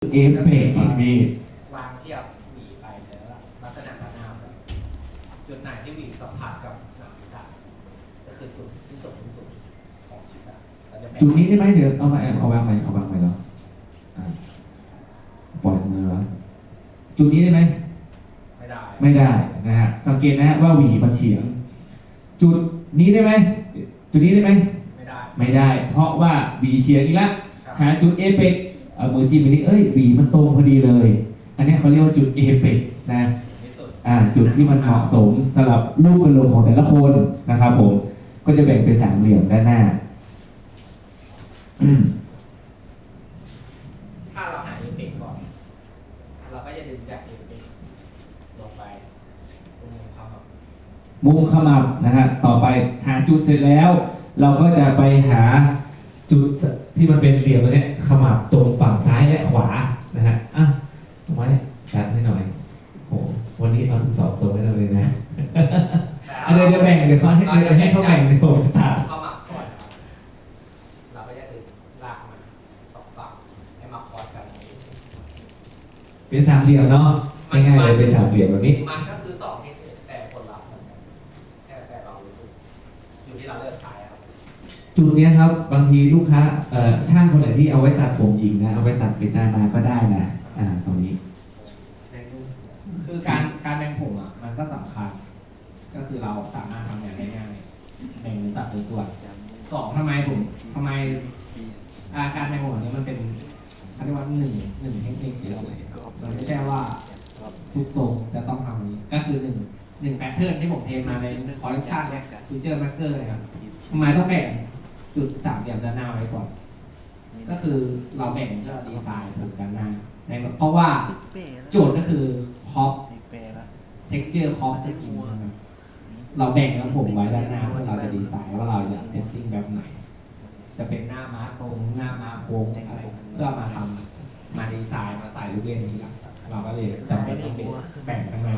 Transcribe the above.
เอฟเฟกต์มีวางเทียบหวีไปแล้วลักษณะระนาบแบบจุดไหนที่หวีสัมผัสกับหนังศีรษะก็คือจุดที่สุดที่สุดของศีรษะเราจะแบ่งจุดนี้ได้ไหมเดี๋ยวเอามาเอาวางใหม่เอาวางใหม่เหรออะปล่อยมือเหรอจุดนี้ได้ไหมไม่ได้ไม่ได้นะฮะสังเกตนะฮะว่าหวีมันเฉียง จุดนี้ได้ไหมจุดนี้ได้ไหมไม่ได้ไม่ได้ เพราะว่าหวีเฉียงอีกแล้วครับหาจุดเอเปก เอามือจิ้มไปนี่เอ้ยหวีมันตรงพอดีเลย อันนี้เขาเรียกว่าจุดเอเปกนะที่สุดอ่าจุดที่มันเหมาะสมสำหรับรูปกระโหลกของแต่ละคนนะครับผมก็จะแบ่งเป็นสามเหลี่ยมด้านหน้าอืมถ้าเราหาเอเปกก่อน เราก็จะดึงจากเอเปกลงไปตรงมุมความแบบมุมขมับนะฮะต่อไปหาจุดเสร็จแล้ว เราก็จะไปหา จุดที่มันเป็นเหลี่ยมตัวเนี้ยขมับตรงฝั่งซ้ายและขวานะฮะอะเอาไว้จัดให้หน่อยโอ้โหวันนี้เอาทุกสอบส่งให้เราเลยนะอันเดี๋ยวเดี๋ยวแบ่งเดี๋ยวเขาให้เดี๋ยวให้เขาแบ่งเดี๋ยวผมจะตัดเข้ามาก่อนนะครับเราก็จะดึงลากมันสองฝั่งให้มาคอสกันตรงนี้เป็นสามเหลี่ยมเนาะง่ายๆเลยเป็นสามเหลี่ยมแบบนี้มันก็คือสองเทคนิคแต่ผลลัพธ์เหมือนกันแค่แต่เรารู้อยู่ที่เราเลือกใช้ครับ จุดเนี้ยครับบางทีลูกค้าเอ่อช่างคนไหนที่เอาไว้ตัดผมหญิงนะเอาไว้ตัดเป็นหน้ามาก็ได้นะอ่าตรงนี้ คือการการแบ่งผมอะมันก็สำคัญ ก็คือเราสามารถทำอย่างได้ง่ายแบ่งเป็นสัดเป็นส่วนสองทำไมผมทำไมอาการแบ่งผมอันนี้มันเป็นเขาเรียกว่าหนึ่งหนึ่งเทคนิคเฉยๆมันไม่ใช่ว่าทุกทรงจะต้องทำอย่างนี้ ก็คือหนึ่งหนึ่งแพทเทิร์นที่ผมเทมาในคอลเลคชันเนี่ยฟีเจอร์แมกเกอร์เลยครับทำไมต้องแบ่ง จุดสามเหลี่ยมด้านหน้าไว้ก่อน ก็คือเราแบ่งเพื่อดีไซน์ผมด้านหน้าในเพราะว่าโจทย์ก็คือคอป texture crop skin นะครับเราแบ่งของผมไว้ด้านหน้าเพื่อเราจะดีไซน์ว่าเราอยากเซตติ้งแบบไหน จะเป็นหน้าม้าตรงหน้าม้าโค้งอะไรเพื่อมาทำมาดีไซน์มาใส่ลูกเล่นนี้หลังเราก็เลยจำเป็นต้องแบ่งข้างใน